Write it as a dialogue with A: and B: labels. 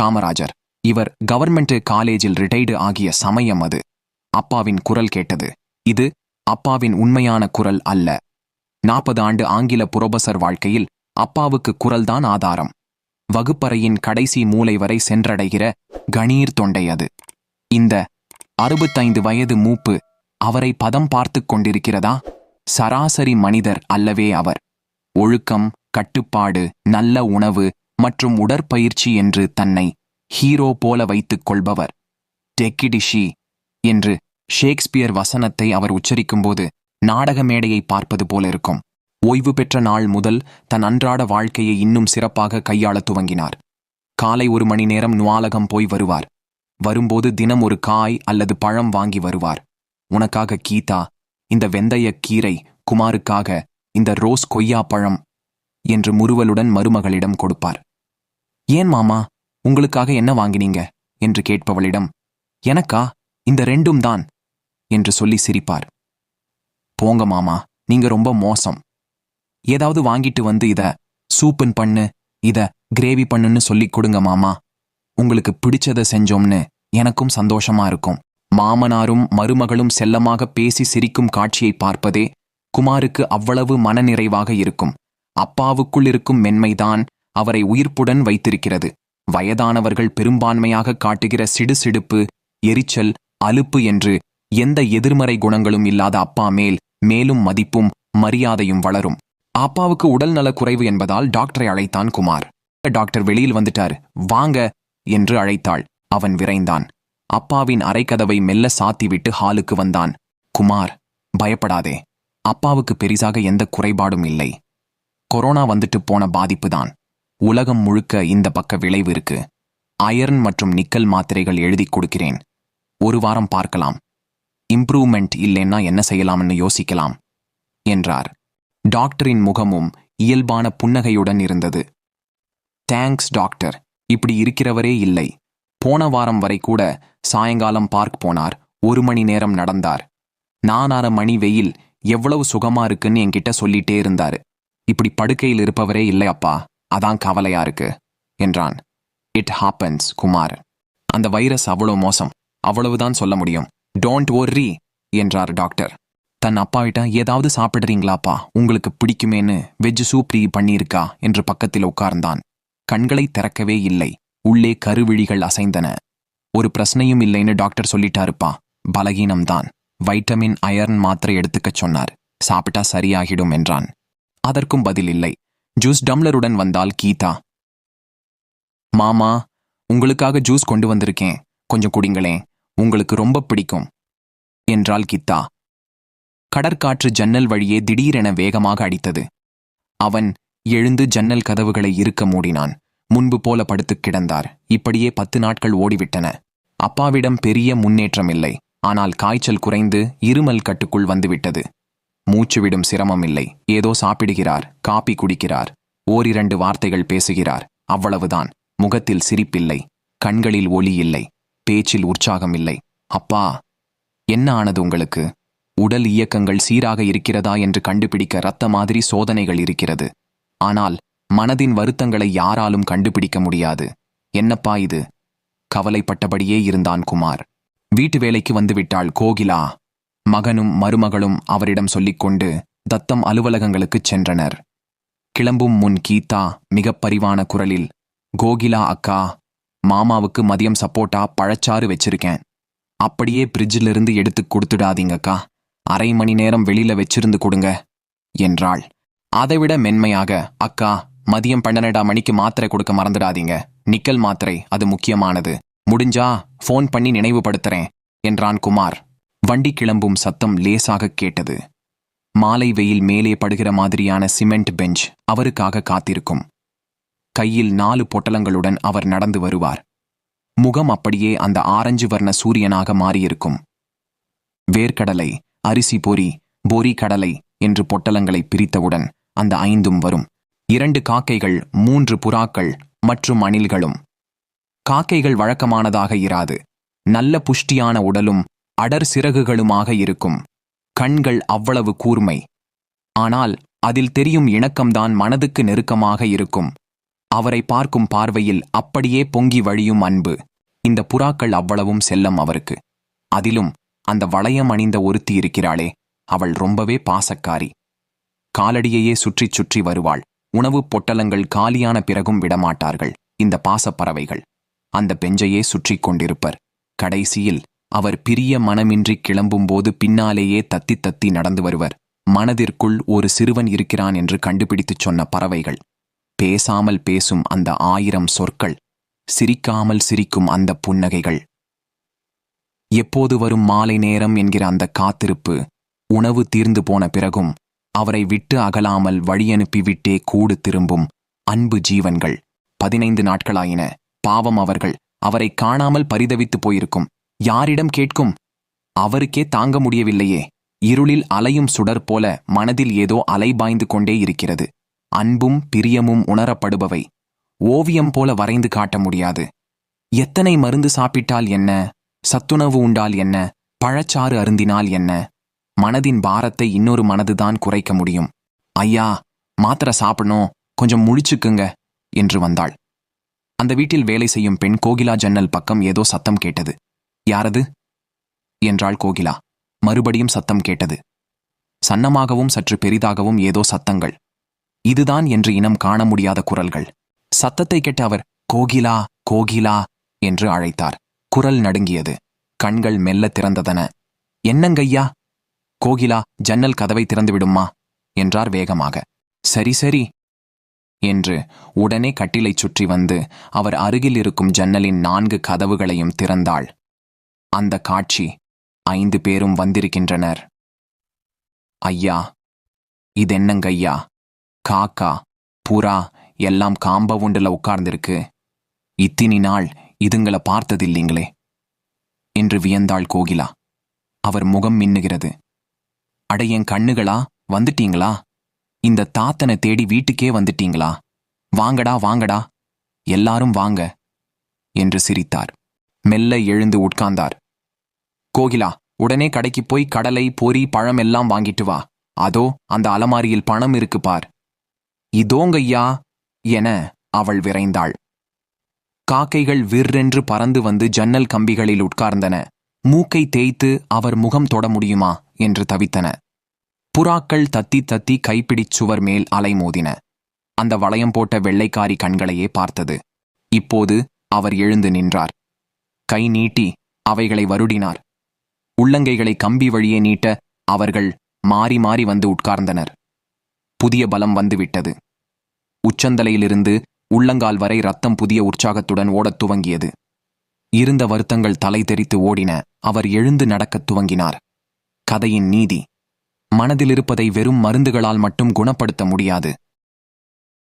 A: காமராஜர். இவர் கவர்மெண்ட் காலேஜில் ரிட்டையர்டு ஆகிய சமயம் அது. அப்பாவின் குரல் கேட்டது. இது அப்பாவின் உண்மையான குரல் அல்ல. நாற்பது ஆண்டு ஆங்கில புரொபசர் வாழ்க்கையில் அப்பாவுக்கு குரல்தான் ஆதாரம். வகுப்பறையின் கடைசி மூலை வரை சென்றடைகிற கணீர் தொண்டை அது. இந்த அறுபத்தைந்து வயது மூப்பு அவரை பதம் பார்த்து கொண்டிருக்கிறதா? சராசரி மனிதர் அல்லவே அவர். ஒழுக்கம் கட்டுப்பாடு நல்ல உணவு மற்றும் உடற்பயிற்சி என்று தன்னை ஹீரோ போல வைத்துக் கொள்பவர். டெக்கிடிஷி என்று ஷேக்ஸ்பியர் வசனத்தை அவர் உச்சரிக்கும்போது நாடக மேடையை பார்ப்பது போல இருக்கும். ஓய்வு பெற்ற நாள் முதல் தன் அன்றாட வாழ்க்கையை இன்னும் சிறப்பாக கையாளத் துவங்கினார். காலை ஒரு மணி நேரம் நுவாலகம் போய் வருவார். வரும்போது தினம் ஒரு காய் அல்லது பழம் வாங்கி வருவார். உனக்காக கீதா இந்த வெந்தய கீரை குமாருக்காக இந்த ரோஸ் கொய்யா பழம் என்று முறுவலுடன் மருமகளிடம் கொடுப்பார். ஏன் மாமா உங்களுக்காக என்ன வாங்கினீங்க? என்று கேட்பவளிடம் எனக்கா? இந்த ரெண்டும் தான் என்று சொல்லி சிரிப்பார். போங்க மாமா நீங்க ரொம்ப மோசம். ஏதாவது வாங்கிட்டு வந்து இத சூப்புன் பண்ணு இத கிரேவி பண்ணுன்னு சொல்லிக் கொடுங்க மாமா. உங்களுக்கு பிடிச்சத செஞ்சோம்னு எனக்கும் சந்தோஷமா இருக்கும். மாமனாரும் மருமகளும் செல்லமாக பேசி சிரிக்கும் காட்சியை பார்ப்பதே குமாருக்கு அவ்வளவு மனநிறைவாக இருக்கும். அப்பாவுக்குள் இருக்கும் மென்மைதான் அவரை உயிர்ப்புடன் வைத்திருக்கிறது. வயதானவர்கள் பெரும்பான்மையாக காட்டுகிற சிடுசிடுப்பு எரிச்சல் அலுப்பு என்று எந்த எதிர்மறை குணங்களும் இல்லாத அப்பா மேல் மேலும் மதிப்பும் மரியாதையும் வளரும். அப்பாவுக்கு உடல்நலக் குறைவு என்பதால் டாக்டரை அழைத்தான் குமார். டாக்டர் வெளியில் வந்துட்டார். வாங்க என்று அழைத்தாள். அவன் விரைந்தான். அப்பாவின் அரைக்கதவை மெல்ல சாத்திவிட்டு ஹாலுக்கு வந்தான். குமார் பயப்படாதே. அப்பாவுக்கு பெரிசாக எந்த குறைபாடும் இல்லை. கொரோனா வந்துட்டு போன பாதிப்புதான். உலகம் முழுக்க இந்த பக்க விளைவு இருக்கு. அயர்ன் மற்றும் நிக்கல் மாத்திரைகள் எழுதிக் கொடுக்கிறேன். ஒரு வாரம் பார்க்கலாம். இம்ப்ரூவ்மெண்ட் இல்லைன்னா என்ன செய்யலாம்னு யோசிக்கலாம் என்றார். டாக்டரின் முகமும் இயல்பான புன்னகையுடன் இருந்தது. Thanks doctor. இப்படி இருக்கிறவரே இல்லை. போன வாரம் வரை கூட சாயங்காலம் பார்க் போனார். ஒரு மணி நேரம் நடந்தார். நானார மணி வெயில் எவ்வளவு சுகமா இருக்குன்னு என்கிட்ட சொல்லிட்டே இருந்தாரு. இப்படி படுக்கையில் இருப்பவரே இல்லை அப்பா. அதான் கவலையா இருக்கு என்றான். It happens Kumar. அந்த வைரஸ் அவ்வளவு மோசம் அவ்வளவுதான் சொல்ல முடியும். டோன்ட் ஒர்ரி என்றார் டாக்டர். தன் அப்பாவிட்ட ஏதாவது சாப்பிடுறீங்களாப்பா? உங்களுக்கு பிடிக்குமேன்னு வெஜ் சூப் ரீ பண்ணியிருக்கா? என்று பக்கத்தில் உட்கார்ந்தான். கண்களை திறக்கவே இல்லை. உள்ளே கருவிழிகள் அசைந்தன. ஒரு பிரச்சனையும் இல்லைன்னு டாக்டர் சொல்லிட்டாருப்பா. பலகீனம்தான். வைட்டமின் அயர்ன் மாத்திரை எடுத்துக்கச் சொன்னார். சாப்பிட்டா சரியாகிடும் என்றான். அதற்கும் பதில் இல்லை. ஜூஸ் டம்ளருடன் வந்தால் கீதா. மாமா உங்களுக்காக ஜூஸ் கொண்டு வந்திருக்கேன். கொஞ்சம் குடிங்களேன். உங்களுக்கு ரொம்ப பிடிக்கும் என்றாள் கீதா. கடற்காற்று ஜன்னல் வழியே திடீரென வேகமாக அடித்தது. அவன் எழுந்து ஜன்னல் கதவுகளை இருக்க மூடினான். முன்பு போல படுத்துக் கிடந்தார். இப்படியே பத்து நாட்கள் ஓடிவிட்டன. அப்பாவிடம் பெரிய முன்னேற்றம் இல்லை. ஆனால் காய்ச்சல் குறைந்து இருமல் கட்டுக்குள் வந்துவிட்டது. மூச்சுவிடும் சிரமம் இல்லை ஏதோ சாப்பிடுகிறார் காப்பி குடிக்கிறார் ஓரிரண்டு வார்த்தைகள் பேசுகிறார். அவ்வளவுதான். முகத்தில் சிரிப்பில்லை. கண்களில் ஒளி இல்லை. பேச்சில் உற்சாகம் இல்லை அப்பா என்ன ஆனது உங்களுக்கு? உடல் இயக்கங்கள் சீராக இருக்கிறதா என்று கண்டுபிடிக்க இரத்த மாதிரி சோதனைகள் இருக்கிறது. ஆனால் மனதின் வருத்தங்களை யாராலும் கண்டுபிடிக்க முடியாது. என்னப்பா இது? கவலைப்பட்டபடியே இருந்தான் குமார். வீட்டு வேலைக்கு வந்துவிட்டாள் கோகிலா. மகனும் மருமகளும் அவரிடம் சொல்லிக்கொண்டு தத்தம் அலுவலகங்களுக்குச் சென்றனர். கிளம்பும் முன் கீதா மிகப் பரிவான குரலில் கோகிலா அக்கா மாமாவுக்கு மதியம் சப்போட்டா பழச்சாறு வச்சிருக்கேன். அப்படியே பிரிட்ஜிலிருந்து எடுத்து கொடுத்துடாதீங்கக்கா. அரை மணி நேரம் வெளியில வச்சிருந்து கொடுங்க என்றாள். அதைவிட மென்மையாக அக்கா மதியம் பன்னெண்டாம் மணிக்கு மாத்திரை கொடுக்க மறந்துடாதீங்க. நிக்கல் மாத்திரை அது முக்கியமானது. முடிஞ்சா ஃபோன் பண்ணி நினைவுபடுத்துறேன் என்றான் குமார். வண்டி கிளம்பும் சத்தம் லேசாக கேட்டது. மாலை வெயில் மேலே படுகிற மாதிரியான சிமெண்ட் பெஞ்ச் அவருக்காக காத்திருக்கும். கையில் நாலு பொட்டலங்களுடன் அவர் நடந்து வருவார். முகம் அப்படியே அந்த ஆரஞ்சு வர்ண சூரியனாக மாறியிருக்கும். வேர்க்கடலை அரிசி பொரி பொரி கடலை என்று பொட்டலங்களை பிரித்தவுடன் அந்த ஐந்தும் வரும். இரண்டு காக்கைகள் மூன்று புறாக்கள் மற்றும் அணில்களும். காக்கைகள் வழக்கமானதாக இராது. நல்ல புஷ்டியான உடலும் அடர் சிறகுகளுமாக இருக்கும். கண்கள் அவ்வளவு கூர்மை. ஆனால் அதில் தெரியும் இணக்கம்தான் மனதுக்கு நெருக்கமாக இருக்கும். அவரை பார்க்கும் பார்வையில் அப்படியே பொங்கி வழியும் அன்பு. இந்த புறாக்கள் அவ்வளவும் செல்லம் அவருக்கு. அதிலும் அந்த வளையம் அணிந்த ஒருத்தி இருக்கிறாளே. அவள் ரொம்பவே பாசக்காரி. காலடியையே சுற்றிச் சுற்றி வருவாள். உணவுப் பொட்டலங்கள் காலியான பிறகும் விடமாட்டார்கள். இந்த பாசப்பறவைகள் அந்த பெஞ்சையே சுற்றிக் கொண்டிருப்பர். கடைசியில் அவர் பிரிய மனமின்றி கிளம்பும்போது பின்னாலேயே தத்தி தத்தி நடந்து வருவர். மனதிற்குள் ஒரு சிறுவன் இருக்கிறான் என்று கண்டுபிடித்துச் சொன்ன பறவைகள். பேசாமல் பேசும் அந்த ஆயிரம் சொற்கள். சிரிக்காமல் சிரிக்கும் அந்த புன்னகைகள். எப்போது வரும் மாலை நேரம் என்கிற அந்த காத்திருப்பு. உணவு தீர்ந்து போன பிறகும் அவரை விட்டு அகலாமல் வழியனுப்பி விட்டே கூடு திரும்பும் அன்பு ஜீவன்கள். பதினைந்து நாட்களாயின. பாவம் அவர்கள். அவரை காணாமல் பரிதவித்துப் போயிருக்கும். யாரிடம் கேட்கும்? அவருக்கே தாங்க முடியவில்லையே. இருளில் அலையும் சுடர் போல மனதில் ஏதோ அலைபாய்ந்து கொண்டே இருக்கிறது. அன்பும் பிரியமும் உணரப்படுபவை. ஓவியம் போல வரைந்து காட்ட முடியாது. எத்தனை மருந்து சாப்பிட்டால் என்ன? சத்துணவு உண்டால் என்ன? பழச்சாறு அருந்தினால் என்ன? மனதின் பாரத்தை இன்னொரு மனதுதான் குறைக்க முடியும். ஐயா மாத்திரை சாப்பிடணும். கொஞ்சம் முழிச்சுக்குங்க என்று வந்தாள். அந்த வீட்டில் வேலை செய்யும் பெண் கோகிலா ஜன்னல் பக்கம் ஏதோ சத்தம் கேட்டது. யாரது? என்றாள் கோகிலா. மறுபடியும் சத்தம் கேட்டது. சன்னமாகவும் சற்று பெரிதாகவும் ஏதோ சத்தங்கள். இதுதான் என்று இனம் காண முடியாத குரல்கள். சத்தத்தை கேட்ட அவர் கோகிலா கோகிலா என்று அழைத்தார். குரல் நடுங்கியது. கண்கள் மெல்ல திறந்ததன. என்னங்கய்யா? கோகிலா ஜன்னல் கதவை திறந்துவிடுமா? என்றார் வேகமாக. சரி சரி என்று உடனே கட்டிலைச் சுற்றி வந்து அவர் அருகில் இருக்கும் ஜன்னலின் நான்கு கதவுகளையும் திறந்தாள். அந்த காட்சி ஐந்து பேரும் வந்திருக்கின்றனர். ஐயா இதென்னங்கய்யா காக்கா புறா எல்லாம் காம்பவுண்டுல உட்கார்ந்திருக்கு. இத்தினி நாள் இதுங்களை பார்த்ததில்லைங்களே? என்று வியந்தாள் கோகிலா. அவர் முகம் மின்னுகிறது. அட என் கண்ணுகளா வந்துட்டீங்களா? இந்த தாத்தனை தேடி வீட்டுக்கே வந்துட்டீங்களா? வாங்கடா வாங்கடா. எல்லாரும் வாங்க என்று சிரித்தார். மெல்ல எழுந்து உட்கார்ந்தார். கோகிலா உடனே கடைக்கு போய் கடலை பொறி பழம் எல்லாம் வாங்கிட்டு வா. அதோ அந்த அலமாரியில் பணம் இருக்கு பார். இதோங்கய்யா என அவள் விரைந்தாள். காக்கைகள் விற்றென்று பறந்து வந்து ஜன்னல் கம்பிகளில் உட்கார்ந்தன. மூக்கை தேய்த்து அவர் முகம் தொட முடியுமா என்று தவித்தன. புறாக்கள் தத்தி தத்தி கைப்பிடிச் சுவர் மேல் அலைமோதின அந்த வளையம் போட்ட வெள்ளைக்காரி கண்களையே பார்த்தது. இப்போது அவர் எழுந்து நின்றார். கை நீட்டி அவைகளை வருடினார். உள்ளங்கைகளை கம்பி வழியே நீட்ட அவர்கள் மாறி மாறி வந்து உட்கார்ந்தனர். புதிய பலம் வந்துவிட்டது. உச்சந்தலையிலிருந்து உள்ளங்கால் வரை ரத்தம் புதிய உற்சாகத்துடன் ஓடத் துவங்கியது. இருந்த வருத்தங்கள் தலை தெரித்து ஓடின. அவர் எழுந்து நடக்கத் துவங்கினார். கதையின் நீதி. மனதிலிருப்பதை வெறும் மருந்துகளால் மட்டும் குணப்படுத்த முடியாது.